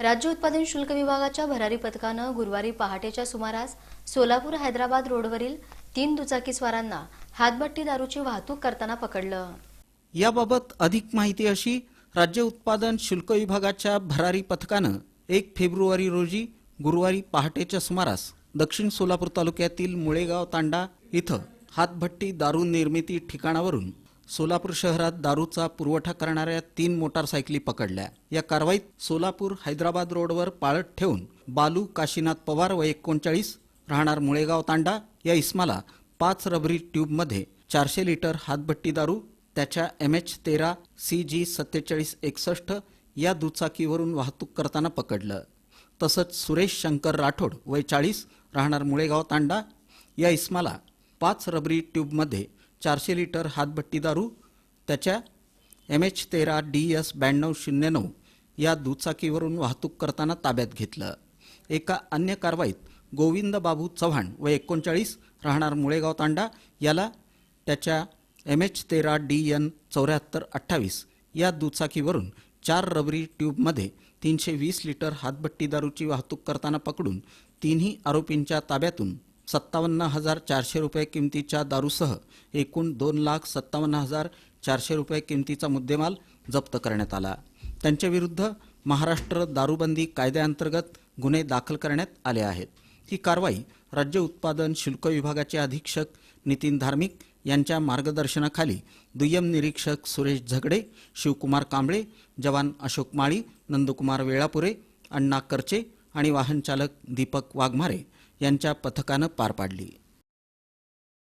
राज्य उत्पादन शुल्क विभागाच्या भरारी पथकानं गुरुवारी पहाटेच्या सुमारास सोलापूर हैदराबाद रोडवरील तीन दुचाकीस्वारांना हातभट्टी दारूची वाहतूक करताना पकडलं. याबाबत अधिक माहिती अशी राज्य उत्पादन शुल्क विभागाच्या भरारी पथकानं एक फेब्रुवारी रोजी गुरुवारी पहाटेच्या सुमारास दक्षिण सोलापूर तालुक्यातील मुळेगाव तांडा इथं हातभट्टी दारू निर्मिती ठिकाणावरून सोलापूर शहरात दारूचा पुरवठा करणाऱ्या तीन मोटारसायकली पकडल्या. या कारवाईत सोलापूर हैदराबाद रोडवर पाळत ठेवून बालू काशीनाथ पवार व एकोणचाळीस राहणार मुळेगाव तांडा या इस्माला पाच रबरी ट्यूबमध्ये चारशे लिटर हातभट्टी दारू त्याच्या एम एच तेरा सी जी सत्तेचाळीस एकसष्ट या दुचाकीवरून वाहतूक करताना पकडलं. तसंच सुरेश शंकर राठोड वय चाळीस राहणार मुळेगाव तांडा या इस्माला पाच रबरी ट्यूबमध्ये चारशे लिटर हातभट्टी दारू त्याच्या एम एच तेरा डी एस ब्याण्णव शून्य नऊ या दुचाकीवरून वाहतूक करताना ताब्यात घेतलं. एका अन्य कारवाईत गोविंद बाबू चव्हाण व एकोणचाळीस राहणार मुळेगाव तांडा याला त्याच्या एम एच तेरा डी एन चौऱ्याहत्तर अठ्ठावीस या दुचाकीवरून चार रबरी ट्यूबमध्ये तीनशे वीस लिटर हातभट्टी दारूची वाहतूक करताना पकडून तिन्ही आरोपींच्या ताब्यातून सत्तावन्न हजार चारशे रुपये किमतीच्या दारूसह एकूण दोन लाख सत्तावन्न हजार चारशे रुपये किमतीचा मुद्देमाल जप्त करण्यात आला. त्यांच्याविरुद्ध महाराष्ट्र दारूबंदी कायद्याअंतर्गत गुन्हे दाखल करण्यात आले आहेत. ही कारवाई राज्य उत्पादन शुल्क विभागाचे अधीक्षक नितीन धार्मिक यांच्या मार्गदर्शनाखाली दुय्यम निरीक्षक सुरेश झगडे शिवकुमार कांबळे जवान अशोक माळी नंदकुमार वेळापुरे अण्णा करचे आणि वाहनचालक दीपक वाघमारे यांच्या पथकानं पार पाडली.